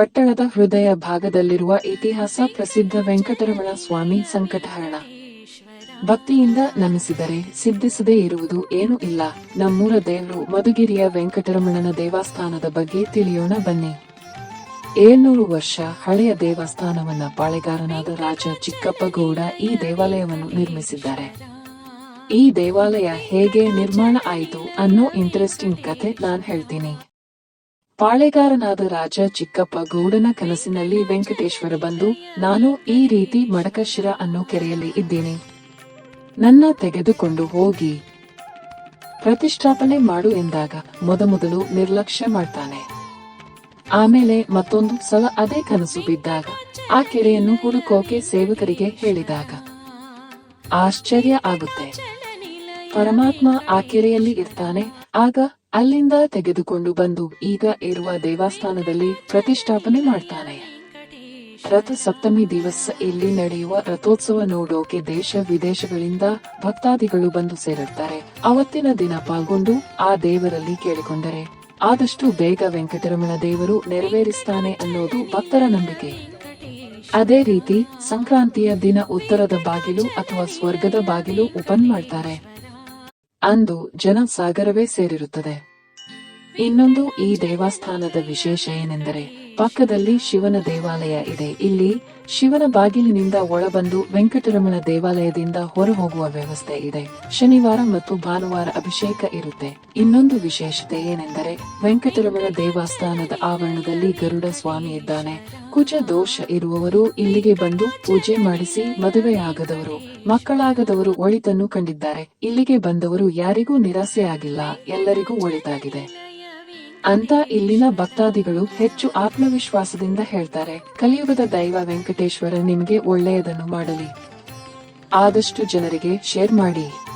ಪಟ್ಟಣದ ಹೃದಯ ಭಾಗದಲ್ಲಿರುವ ಇತಿಹಾಸ ಪ್ರಸಿದ್ಧ ವೆಂಕಟರಮಣ ಸ್ವಾಮಿ ಸಂಕಟಹರಣ. ಭಕ್ತಿಯಿಂದ ನಮಿಸಿದರೆ ಸಿದ್ಧಿಸದೇ ಇರುವುದು ಏನೂ ಇಲ್ಲ. ನಮ್ಮೂರ ದೇವರು ಮಧುಗಿರಿಯ ವೆಂಕಟರಮಣನ ದೇವಸ್ಥಾನದ ಬಗ್ಗೆ ತಿಳಿಯೋಣ ಬನ್ನಿ. ಏಳ್ನೂರು ವರ್ಷ ಹಳೆಯ ದೇವಸ್ಥಾನವನ್ನ ಪಾಳೆಗಾರನಾದ ರಾಜ ಚಿಕ್ಕಪ್ಪಗೌಡ ಈ ದೇವಾಲಯವನ್ನು ನಿರ್ಮಿಸಿದ್ದಾರೆ. ಈ ದೇವಾಲಯ ಹೇಗೆ ನಿರ್ಮಾಣ ಆಯಿತು ಅನ್ನೋ ಇಂಟ್ರೆಸ್ಟಿಂಗ್ ಕಥೆ ನಾನು ಹೇಳ್ತೀನಿ. ಪಾಳೆಗಾರನಾದ ರಾಜ ಚಿಕ್ಕಪ್ಪ ಗೌಡನ ಕನಸಿನಲ್ಲಿ ವೆಂಕಟೇಶ್ವರ ಬಂದು, ನಾನು ಈ ರೀತಿ ಮಡಕಶಿರ ಅನ್ನು ಕೆರೆಯಲ್ಲಿ ಇದ್ದೇನೆ. ನನ್ನ ತೆಗೆದುಕೊಂಡು ಹೋಗಿ. ಪ್ರತಿಷ್ಠಾಪನೆ ಮಾಡು ಎಂದಾಗ ಮೊದಮೊದಲು ನಿರ್ಲಕ್ಷ್ಯ ಮಾಡ್ತಾನೆ. ಆಮೇಲೆ ಮತ್ತೊಂದು ಸಲ ಅದೇ ಕನಸು ಬಿದ್ದಾಗ ಆ ಕೆರೆಯನ್ನು ಹುಡುಕೋಕೆ ಸೇವಕರಿಗೆ ಹೇಳಿದಾಗ. ಆಶ್ಚರ್ಯ ಆಗುತ್ತೆ. ಪರಮಾತ್ಮ ಆ ಕೆರೆಯಲ್ಲಿ ಇರ್ತಾನೆ, ಆಗ ಅಲ್ಲಿಂದ ತೆಗೆದುಕೊಂಡು ಬಂದು ಈಗ ಇರುವ ದೇವಸ್ಥಾನದಲ್ಲಿ ಪ್ರತಿಷ್ಠಾಪನೆ ಮಾಡ್ತಾನೆ. ರಥ ಸಪ್ತಮಿ ದಿವಸ ಇಲ್ಲಿ ನಡೆಯುವ ರಥೋತ್ಸವ ನೋಡೋಕೆ ದೇಶ ವಿದೇಶಗಳಿಂದ ಭಕ್ತಾದಿಗಳು ಬಂದು ಸೇರುತ್ತಾರೆ ಅವತ್ತಿನ ದಿನ ಪಾಲ್ಗೊಂಡು ಆ ದೇವರಲ್ಲಿ ಕೇಳಿಕೊಂಡರೆ, ಆದಷ್ಟು ಬೇಗ ವೆಂಕಟರಮಣ ದೇವರು ನೆರವೇರಿಸ್ತಾನೆ ಅನ್ನೋದು ಭಕ್ತರ ನಂಬಿಕೆ. ಅದೇ ರೀತಿ ಸಂಕ್ರಾಂತಿಯ ದಿನ ಉತ್ತರದ ಬಾಗಿಲು ಅಥವಾ ಸ್ವರ್ಗದ ಬಾಗಿಲು ಓಪನ್ ಮಾಡ್ತಾರೆ. ಅಂದು ಜನ ಸಾಗರವೇ ಸೇರಿರುತ್ತದೆ. ಇನ್ನೊಂದು ಈ ದೇವಸ್ಥಾನದ ವಿಶೇಷ ಏನೆಂದರೆ ಪಕ್ಕದಲ್ಲಿ ಶಿವನ ದೇವಾಲಯ ಇದೆ. ಇಲ್ಲಿ ಶಿವನ ಬಾಗಿಲಿನಿಂದ ಒಳಬಂದು ವೆಂಕಟರಮಣ ದೇವಾಲಯದಿಂದ ಹೊರ ಹೋಗುವ ವ್ಯವಸ್ಥೆ ಇದೆ. ಶನಿವಾರ ಮತ್ತು ಭಾನುವಾರ ಅಭಿಷೇಕ ಇರುತ್ತೆ. ಇನ್ನೊಂದು ವಿಶೇಷತೆ ಏನೆಂದರೆ ವೆಂಕಟರಮಣ ದೇವಸ್ಥಾನದ ಆವರಣದಲ್ಲಿ ಗರುಡ ಸ್ವಾಮಿ ಇದ್ದಾನೆ. ಕುಜ ದೋಷ ಇರುವವರು ಇಲ್ಲಿಗೆ ಬಂದು ಪೂಜೆ ಮಾಡಿಸಿ ಮದುವೆಯಾಗದವರು, ಮಕ್ಕಳಾಗದವರು ಒಳಿತನ್ನು ಕಂಡಿದ್ದಾರೆ. ಇಲ್ಲಿಗೆ ಬಂದವರು ಯಾರಿಗೂ ನಿರಾಸೆ ಆಗಿಲ್ಲ ಎಲ್ಲರಿಗೂ ಒಳಿತಾಗಿದೆ. ಅಂತ ಇಲ್ಲಿನ ಭಕ್ತಾದಿಗಳು ಹೆಚ್ಚು ಆತ್ಮವಿಶ್ವಾಸದಿಂದ ಹೇಳ್ತಾರೆ. ಕಲಿಯುಗದ ದೈವ ವೆಂಕಟೇಶ್ವರ ನಿಮಗೆ ಒಳ್ಳೆಯದನ್ನು ಮಾಡಲಿ. ಆದಷ್ಟು ಜನರಿಗೆ ಶೇರ್ ಮಾಡಿ.